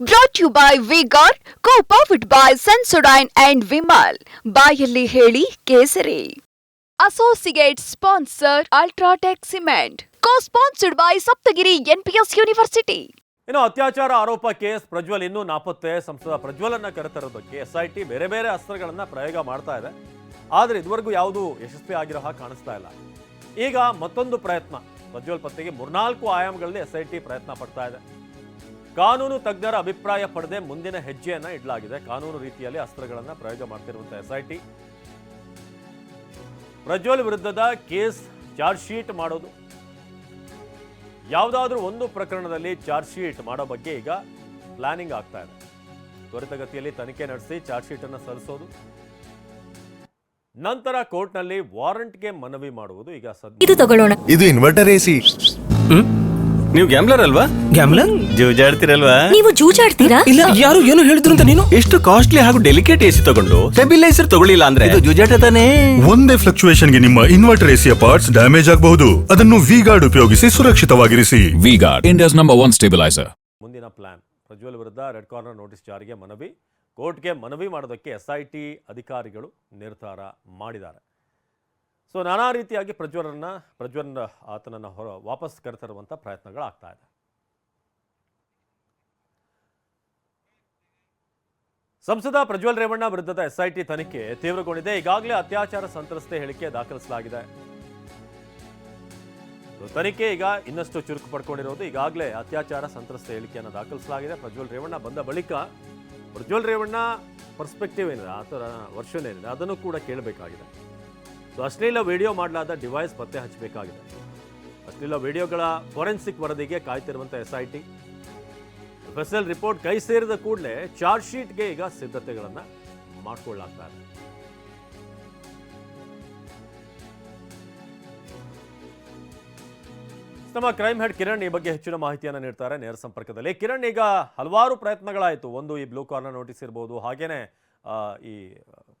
Brought you by V Guard co powered by Sensodyne and Vimal ಬಾಯಲ್ಲಿ ಹೇಳಿ ಕೇಸರಿ. Associate sponsor UltraTech cement co sponsored by Saptagiri NPS university ಇನ್ನು ಅತ್ಯಾಚಾರ ಆರೋಪ case Prajwal ಇನ್ನೂ ನಾಪತ್ತೆ. ಸಂಸದ ಪ್ರಜ್ವಲನ್ನ ಕರೆತರೋದಕ್ಕೆ ಎಸ್ಐಟಿ ಬೇರೆ ಬೇರೆ ಅಸ್ತ್ರಗಳನ್ನ ಪ್ರಯೋಗ ಮಾಡ್ತಾ ಇದೆ. ಆದರೆ ಇದುವರೆಗೂ ಯಾವುದು ಯಶಸ್ವಿ ಆಗಿರೋ ಹಾಗೆ ಕಾಣಿಸ್ತಾ ಇಲ್ಲ. ಈಗ ಮತ್ತೊಂದು ಪ್ರಯತ್ನ. ಪ್ರಜ್ವಲ್ ಪತ್ತೆಗೆ ಮೂರ್ನಾಲ್ಕು ಆಯಾಮಗಳಲ್ಲಿ ಎಸ್ಐಟಿ ಪ್ರಯತ್ನ ಪಡ್ತಾ ಇದೆ. ಕಾನೂನು ತಜ್ಞರ ಅಭಿಪ್ರಾಯ ಪಡೆದೇ ಮುಂದಿನ ಹೆಜ್ಜೆಯನ್ನ ಇಡಲಾಗಿದೆ. ಕಾನೂನು ರೀತಿಯಲ್ಲಿ ಅಸ್ತ್ರಗಳನ್ನ ಪ್ರಯೋಗ ಮಾಡ್ತಿರುವಂತಹ ಎಸ್ಐಟಿ ಪ್ರಜ್ವಲ್ ವಿರುದ್ಧದ ಕೇಸ್ ಚಾರ್ಜ್ ಶೀಟ್ ಮಾಡೋದು. ಯಾವುದಾದ್ರೂ ಒಂದು ಪ್ರಕರಣದಲ್ಲಿ ಚಾರ್ಜ್ ಶೀಟ್ ಮಾಡೋ ಬಗ್ಗೆ ಈಗ ಪ್ಲಾನಿಂಗ್ ಆಗ್ತಾ ಇದೆ. ತ್ವರಿತಗತಿಯಲ್ಲಿ ತನಿಖೆ ನಡೆಸಿ ಚಾರ್ಜ್ ಶೀಟ್ ಅನ್ನು ಸಲ್ಲಿಸೋದು. ನಂತರ ಕೋರ್ಟ್ನಲ್ಲಿ ವಾರಂಟ್ಗೆ ಮನವಿ ಮಾಡುವುದು ಈಗ ಸದ್ಯ. ಇದು ತಗೊಳ್ಳೋಣ. ಇದು ಇನ್ವರ್ಟರ್ ಎಸಿ ನೀವು ಗ್ಯಾಮ್ಲರ್ ಅಲ್ವಾ? ಗ್ಯಾಮ್ಲರ್ ಜೂಜಾಡ್ತಿರಲ್ವಾ? ನೀವು ಜೂಜಾಡ್ತೀರಾ? ಇಲ್ಲ ಯಾರು ಏನು ಹೇಳಿದ್ರು ಅಂತ ನೀನು? ಎಷ್ಟು ಕಾಸ್ಟ್ಲಿ ಹಾಗೂ ಡೆಲಿಕೇಟ್ ಎಸಿ ತಗೊಂಡು ಸ್ಟೆಬಿಲೈಸರ್ ತಗೊಳ್ಳಿಲ್ಲ ಅಂದ್ರೆ? ಇದು ಜೂಜಾಟ ತಾನೇ. ಒಂದೇ ಫ್ಲಕ್ಚುಯೇಷನ್ಗೆ ನಿಮ್ಮ ಇನ್ವರ್ಟರ್ ಎಸಿಯ ಪಾರ್ಟ್ಸ್ ಡ್ಯಾಮೇಜ್ ಆಗಬಹುದು. ಅದನ್ನು ವಿ ಗಾರ್ಡ್ ಉಪಯೋಗಿಸಿ ಸುರಕ್ಷಿತವಾಗಿರಿಸಿ. V Guard India's number 1 stabiliser ಮುಂದಿನ ಪ್ಲಾನ್ ಪ್ರಜ್ವಲ್ ವಿರುದ್ಧ ರೆಡ್ ಕಾರ್ನರ್ ನೋಟಿಸ್ ಜಾರಿಗೆ ಮನವಿ. ಕೋರ್ಟ್ಗೆ ಮನವಿ ಮಾಡೋದಕ್ಕೆ ಎಸ್ ಐ ಟಿ ಅಧಿಕಾರಿಗಳು ನಿರ್ಧಾರ ಮಾಡಿದ್ದಾರೆ. ಸೊ ನಾನಾ ರೀತಿಯಾಗಿ ಪ್ರಜ್ವಲನ ಪ್ರಜ್ವಲ್ ಆತನನ್ನು ಹೊರ ವಾಪಸ್ ಕರೆತರುವಂಥ ಪ್ರಯತ್ನಗಳಾಗ್ತಾ ಇದೆ. ಸಂಸದ ಪ್ರಜ್ವಲ್ ರೇವಣ್ಣ ವಿರುದ್ಧದ ಎಸ್ಐಟಿ ತನಿಖೆ ತೀವ್ರಗೊಂಡಿದೆ. ಈಗಾಗಲೇ ಅತ್ಯಾಚಾರ ಸಂತ್ರಸ್ತೆ ಹೇಳಿಕೆ ದಾಖಲಿಸಲಾಗಿದೆ. ತನಿಖೆ ಈಗ ಇನ್ನಷ್ಟು ಚುರುಕು ಪಡ್ಕೊಂಡಿರೋದು. ಈಗಾಗಲೇ ಅತ್ಯಾಚಾರ ಸಂತ್ರಸ್ತೆ ಹೇಳಿಕೆಯನ್ನು ದಾಖಲಿಸಲಾಗಿದೆ. ಪ್ರಜ್ವಲ್ ರೇವಣ್ಣ ಬಂದ ಬಳಿಕ ಪ್ರಜ್ವಲ್ ರೇವಣ್ಣ ಪರ್ಸ್ಪೆಕ್ಟಿವ್ ಏನಿದೆ ಆತರ ವರ್ಷನ್ ಏನಿದೆ ಅದನ್ನು ಕೂಡ ಕೇಳಬೇಕಾಗಿದೆ. ಸೊ ಅಶ್ಲೀಲ ವಿಡಿಯೋ ಮಾಡಲಾದ ಡಿವೈಸ್ ಪತ್ತೆ ಹಚ್ಚಬೇಕಾಗಿದೆ ಅಶ್ಲೀಲ ವಿಡಿಯೋಗಳ ಫೊರೆನ್ಸಿಕ್ ವರದಿಗೆ ಕಾಯ್ತಿರುವಂಥ S I T F S L report ಕೈ ಸೇರಿದ ಕೂಡಲೇ ಚಾರ್ಜ್ ಶೀಟ್ಗೆ ಈಗ ಸಿದ್ಧತೆಗಳನ್ನು ಮಾಡಿಕೊಳ್ಳಾಗ್ತಾ ಇದೆ. ನಮ್ಮ ಕ್ರೈಮ್ ಹೆಡ್ ಕಿರಣ್ ಈ ಬಗ್ಗೆ ಹೆಚ್ಚಿನ ಮಾಹಿತಿಯನ್ನು ನೀಡ್ತಾರೆ. ನೇರ ಸಂಪರ್ಕದಲ್ಲಿ ಕಿರಣ್, ಈಗ ಹಲವಾರು ಪ್ರಯತ್ನಗಳಾಯಿತು. ಒಂದು ಈ ಬ್ಲೂ ಕಾರ್ನರ್ ನೋಟಿಸ್ ಇರ್ಬೋದು, ಹಾಗೇನೆ ಈ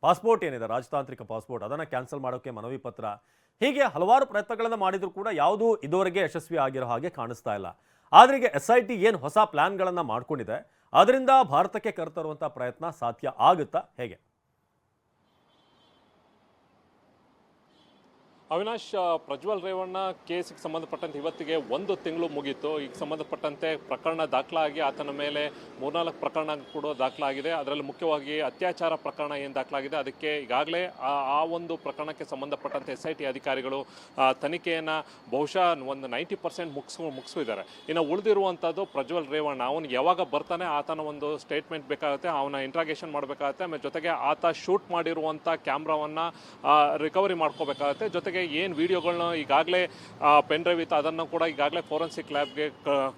ಪಾಸ್ಪೋರ್ಟ್ ಏನಿದೆ, ರಾಜತಾಂತ್ರಿಕ ಪಾಸ್ಪೋರ್ಟ್, ಅದನ್ನು ಕ್ಯಾನ್ಸಲ್ ಮಾಡೋಕ್ಕೆ ಮನವಿ ಪತ್ರ. ಹೀಗೆ ಹಲವಾರು ಪ್ರಯತ್ನಗಳನ್ನು ಮಾಡಿದರೂ ಕೂಡ ಯಾವುದೂ ಇದುವರೆಗೆ ಯಶಸ್ವಿ ಆಗಿರೋ ಹಾಗೆ ಕಾಣಿಸ್ತಾ ಇಲ್ಲ. ಆದ್ರೆ ಈಗ ಎಸ್ ಐ ಟಿ ಏನು ಹೊಸ ಪ್ಲಾನ್ಗಳನ್ನು ಮಾಡ್ಕೊಂಡಿದೆ, ಅದರಿಂದ ಭಾರತಕ್ಕೆ ಕರೆತರುವಂಥ ಪ್ರಯತ್ನ ಸಾಧ್ಯ ಆಗುತ್ತಾ? ಹೇಗೆ? ಅವಿನಾಶ್ ಪ್ರಜ್ವಲ್ ರೇವಣ್ಣ ಕೇಸಿಗೆ ಸಂಬಂಧಪಟ್ಟಂತೆ ಇವತ್ತಿಗೆ ಒಂದು ತಿಂಗಳು ಮುಗೀತು. ಈಗ ಸಂಬಂಧಪಟ್ಟಂತೆ ಪ್ರಕರಣ ದಾಖಲಾಗಿ ಆತನ ಮೇಲೆ ಮೂರ್ನಾಲ್ಕು ಪ್ರಕರಣ ಕೂಡ ದಾಖಲಾಗಿದೆ. ಅದರಲ್ಲಿ ಮುಖ್ಯವಾಗಿ ಅತ್ಯಾಚಾರ ಪ್ರಕರಣ ಏನು ದಾಖಲಾಗಿದೆ, ಅದಕ್ಕೆ ಈಗಾಗಲೇ ಆ ಒಂದು ಪ್ರಕರಣಕ್ಕೆ ಸಂಬಂಧಪಟ್ಟಂತೆ ಎಸ್ ಐ ಟಿ ಅಧಿಕಾರಿಗಳು ತನಿಖೆಯನ್ನು ಬಹುಶಃ ಒಂದು ನೈಂಟಿ ಪರ್ಸೆಂಟ್ ಮುಗಿಸ್ ಮುಗಿಸಿದ್ದಾರೆ ಇನ್ನು ಉಳಿದಿರುವಂಥದ್ದು ಪ್ರಜ್ವಲ್ ರೇವಣ್ಣ. ಅವನು ಯಾವಾಗ ಬರ್ತಾನೆ ಆತನ ಒಂದು ಸ್ಟೇಟ್ಮೆಂಟ್ ಬೇಕಾಗುತ್ತೆ, ಅವನ ಇಂಟ್ರಾಗೇಷನ್ ಮಾಡಬೇಕಾಗುತ್ತೆ, ಆಮೇಲೆ ಜೊತೆಗೆ ಆತ ಶೂಟ್ ಮಾಡಿರುವಂಥ ಕ್ಯಾಮ್ರಾವನ್ನು ರಿಕವರಿ ಮಾಡ್ಕೋಬೇಕಾಗುತ್ತೆ. ಜೊತೆಗೆ ಏನು ವಿಡಿಯೋಗಳನ್ನ ಈಗಾಗಲೇ ಪೆನ್ ಡ್ರೈವ್ ಇತ್ತು, ಅದನ್ನು ಕೂಡ ಈಗಾಗಲೇ ಫೋರೆನ್ಸಿಕ್ ಲ್ಯಾಬ್ಗೆ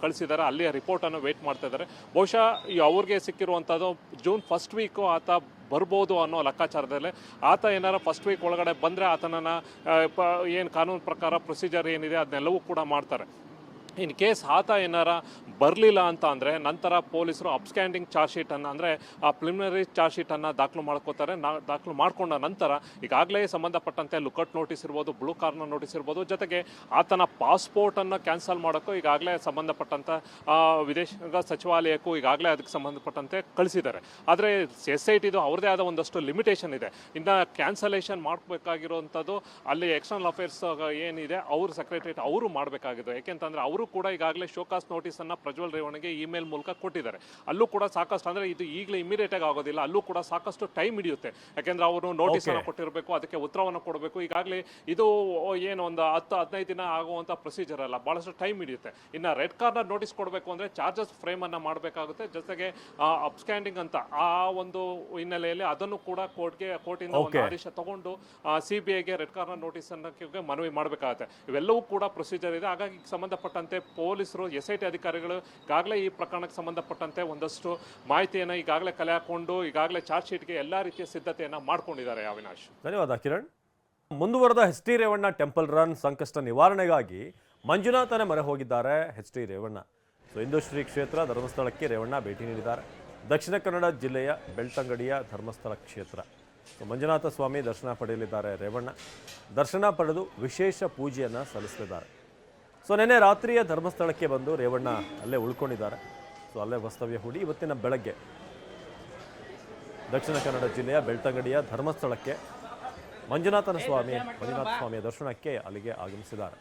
ಕಳಿಸಿದ್ದಾರೆ. ಅಲ್ಲಿ ರಿಪೋರ್ಟನ್ನು ವೇಟ್ ಮಾಡ್ತಾ ಇದ್ದಾರೆ. ಬಹುಶಃ ಈ ಅವ್ರಿಗೆ ಸಿಕ್ಕಿರುವಂಥದ್ದು ಜೂನ್ ಫಸ್ಟ್ ವೀಕು ಆತ ಬರ್ಬೋದು ಅನ್ನೋ ಲೆಕ್ಕಾಚಾರದಲ್ಲಿ. ಆತ ಏನಾರ ಫಸ್ಟ್ ವೀಕ್ ಒಳಗಡೆ ಬಂದರೆ ಆತನನ್ನು ಏನು ಕಾನೂನು ಪ್ರಕಾರ ಪ್ರೊಸೀಜರ್ ಏನಿದೆ, ಅದನ್ನೆಲ್ಲವೂ ಕೂಡ ಮಾಡ್ತಾರೆ. ಇನ್ ಕೇಸ್ ಆತ ಏನಾರ ಬರಲಿಲ್ಲ ಅಂತ ಅಂದರೆ ನಂತರ ಪೊಲೀಸರು ಅಪ್ಸ್ಕ್ಯಾಂಡಿಂಗ್ ಚಾರ್ಜ್ ಶೀಟನ್ನು ಅಂದರೆ ಆ ಪ್ರಿಲಿಮಿನರಿ ಚಾರ್ಜ್ ಶೀಟನ್ನು ದಾಖಲು ಮಾಡ್ಕೋತಾರೆ, ನಾ ದಾಖಲು ಮಾಡಿಕೊಂಡ ನಂತರ ಈಗಾಗಲೇ ಸಂಬಂಧಪಟ್ಟಂತೆ ಲುಕೌಟ್ ನೋಟಿಸ್ ಇರ್ಬೋದು, ಬ್ಲೂ ಕಾರ್ನರ್ ನೋಟಿಸ್ ಇರ್ಬೋದು, ಜೊತೆಗೆ ಆತನ ಪಾಸ್ಪೋರ್ಟನ್ನು ಕ್ಯಾನ್ಸಲ್ ಮಾಡೋಕ್ಕೂ ಈಗಾಗಲೇ ಸಂಬಂಧಪಟ್ಟಂಥ ವಿದೇಶಾಂಗ ಸಚಿವಾಲಯಕ್ಕೂ ಈಗಾಗಲೇ ಅದಕ್ಕೆ ಸಂಬಂಧಪಟ್ಟಂತೆ ಕಳಿಸಿದ್ದಾರೆ. ಆದರೆ ಎಸ್ ಐ ಟಿದು ಅವ್ರದ್ದೇ ಆದ ಒಂದಷ್ಟು ಲಿಮಿಟೇಷನ್ ಇದೆ. ಇನ್ನು ಕ್ಯಾನ್ಸಲೇಷನ್ ಮಾಡಬೇಕಾಗಿರುವಂಥದ್ದು ಅಲ್ಲಿ ಎಕ್ಸ್ಟರ್ನಲ್ ಅಫೇರ್ಸ್ ಏನಿದೆ, ಅವರು ಸೆಕ್ರೆಟರಿಯೇಟ್ ಅವರು ಮಾಡಬೇಕಾಗಿದೆ ಯಾಕೆಂತಂದರೆ ಅವರು ಕೂಡ ಈಗಾಗಲೇ ಶೋಕಾಸ್ ನೋಟಿಸ್ ಅನ್ನ ಪ್ರಜ್ವಲ್ ರೇವಣಿಗೆ ಇಮೇಲ್ ಮೂಲಕ ಕೊಟ್ಟಿದ್ದಾರೆ. ಅಲ್ಲೂ ಕೂಡ ಸಾಕಷ್ಟು ಅಂದ್ರೆ ಇದು ಈಗಲೇ ಇಮಿಡಿಯೇಟ್ ಆಗಿ ಆಗೋದಿಲ್ಲ. ಅಲ್ಲೂ ಕೂಡ ಸಾಕಷ್ಟು ಟೈಮ್ ಹಿಡಿಯುತ್ತೆ. ಯಾಕೆಂದ್ರೆ ಅವರು ನೋಟಿಸ್ ಅನ್ನು. ಕೊಟ್ಟಿರಬೇಕು ಅದಕ್ಕೆ ಉತ್ತರವನ್ನು ಕೊಡಬೇಕು. ಈಗಾಗಲೇ ಇದು ಏನು ಒಂದು ಹತ್ತು ಹದಿನೈದು ದಿನ ಆಗುವಂತ ಪ್ರೊಸೀಜರ್ ಅಲ್ಲ. ಬಹಳಷ್ಟು ಟೈಮ್ ಹಿಡಿಯುತ್ತೆ. ಇನ್ನ ರೆಡ್ ಕಾರ್ನರ್ ನೋಟಿಸ್ ಕೊಡಬೇಕು ಅಂದ್ರೆ ಚಾರ್ಜಸ್ ಫ್ರೇಮ್ ಅನ್ನ ಮಾಡಬೇಕಾಗುತ್ತೆ. ಜೊತೆಗೆ ಅಪ್ಸ್ಕ್ಯಾಂಡಿಂಗ್ ಅಂತ ಆ ಒಂದು ಹಿನ್ನೆಲೆಯಲ್ಲಿ ಅದನ್ನು ಕೂಡ ಕೋರ್ಟ್ಗೆ ಕೋರ್ಟಿಂದ ಒಂದು ಆದೇಶ ತಗೊಂಡು ಸಿ ಬಿ ಐಗೆ ರೆಡ್ ಕಾರ್ನರ್ ನೋಟಿಸ್ ಅನ್ನ ಮನವಿ ಮಾಡಬೇಕಾಗುತ್ತೆ. ಇವೆಲ್ಲವೂ ಕೂಡ ಪ್ರೊಸೀಜರ್ ಇದೆ. ಹಾಗಾಗಿ ಇದಕ್ಕೆ ಸಂಬಂಧಪಟ್ಟಂತೆ ಪೊಲೀಸರು ಎಸ್ ಐ ಟಿ ಅಧಿಕಾರಿಗಳು ಈಗಾಗಲೇ ಈ ಪ್ರಕರಣಕ್ಕೆ ಸಂಬಂಧಪಟ್ಟಂತೆ ಒಂದಷ್ಟು ಮಾಹಿತಿಯನ್ನು ಈಗಾಗಲೇ ಕಲೆ ಹಾಕೊಂಡು ಈಗಾಗಲೇ ಚಾರ್ಜ್ ಶೀಟ್ಗೆ ಎಲ್ಲ ರೀತಿಯ ಸಿದ್ಧತೆಯನ್ನು ಮಾಡ್ಕೊಂಡಿದ್ದಾರೆ ಅವಿನಾಶ್. ಧನ್ಯವಾದ, ಕಿರಣ್. ಮುಂದುವರೆದ H T Revanna temple run ಸಂಕಷ್ಟ ನಿವಾರಣೆಗಾಗಿ ಮಂಜುನಾಥನೇ ಮೊರೆ ಹೋಗಿದ್ದಾರೆ ಎಚ್ ಟಿ ರೇವಣ್ಣ. ಸೊ, ಇಂದು ಕ್ಷೇತ್ರ ಧರ್ಮಸ್ಥಳಕ್ಕೆ ರೇವಣ್ಣ ಭೇಟಿ ನೀಡಿದ್ದಾರೆ. ದಕ್ಷಿಣ ಕನ್ನಡ ಜಿಲ್ಲೆಯ ಬೆಳ್ತಂಗಡಿಯ ಧರ್ಮಸ್ಥಳ ಕ್ಷೇತ್ರ. ಮಂಜುನಾಥ ಸ್ವಾಮಿ ದರ್ಶನ ಪಡೆಯಲಿದ್ದಾರೆ ರೇವಣ್ಣ. ದರ್ಶನ ಪಡೆದು ವಿಶೇಷ ಪೂಜೆಯನ್ನು ಸಲ್ಲಿಸಲಿದ್ದಾರೆ. ಸೊ ನಿನ್ನೆ ರಾತ್ರಿಯ ಧರ್ಮಸ್ಥಳಕ್ಕೆ ಬಂದು ರೇವಣ್ಣ ಅಲ್ಲೇ ಉಳ್ಕೊಂಡಿದ್ದಾರೆ. ಸೊ ಅಲ್ಲೇ ವಾಸ್ತವ್ಯ ಹೂಡಿ ಇವತ್ತಿನ ಬೆಳಗ್ಗೆ ದಕ್ಷಿಣ ಕನ್ನಡ ಜಿಲ್ಲೆಯ ಬೆಳ್ತಂಗಡಿಯ ಧರ್ಮಸ್ಥಳಕ್ಕೆ ಮಂಜುನಾಥನ ಸ್ವಾಮಿ, ಮಂಜುನಾಥ ಸ್ವಾಮಿಯ ದರ್ಶನಕ್ಕೆ ಅಲ್ಲಿಗೆ ಆಗಮಿಸಿದ್ದಾರೆ.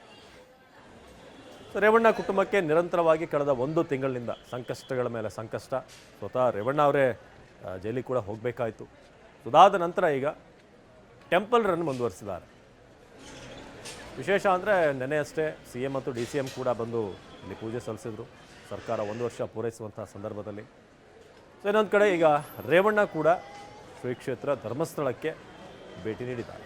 ಸೊ ರೇವಣ್ಣ ಕುಟುಂಬಕ್ಕೆ ನಿರಂತರವಾಗಿ ಕಳೆದ ಒಂದು ತಿಂಗಳಿನಿಂದ ಸಂಕಷ್ಟಗಳ ಮೇಲೆ ಸಂಕಷ್ಟ. ಸ್ವತಃ ರೇವಣ್ಣ ಅವರೇ ಜೈಲಿಗೆ ಕೂಡ ಹೋಗಬೇಕಾಯಿತು. ಅದಾದ ನಂತರ ಈಗ ಟೆಂಪಲ್ ರನ್ ಮುಂದುವರಿಸಿದ್ದಾರೆ. ವಿಶೇಷ ಅಂದರೆ ನೆನೆಯಷ್ಟೇ ಸಿ ಎಂ ಮತ್ತು ಡಿ ಸಿ ಎಂ ಕೂಡ ಬಂದು ಇಲ್ಲಿ ಪೂಜೆ ಸಲ್ಲಿಸಿದ್ರು. ಸರ್ಕಾರ ಒಂದು ವರ್ಷ ಪೂರೈಸುವಂಥ ಸಂದರ್ಭದಲ್ಲಿ. ಸೊ ಇನ್ನೊಂದು ಕಡೆ ಈಗ ರೇವಣ್ಣ ಕೂಡ ಶ್ರೀ ಕ್ಷೇತ್ರ ಧರ್ಮಸ್ಥಳಕ್ಕೆ ಭೇಟಿ ನೀಡಿದ್ದಾರೆ.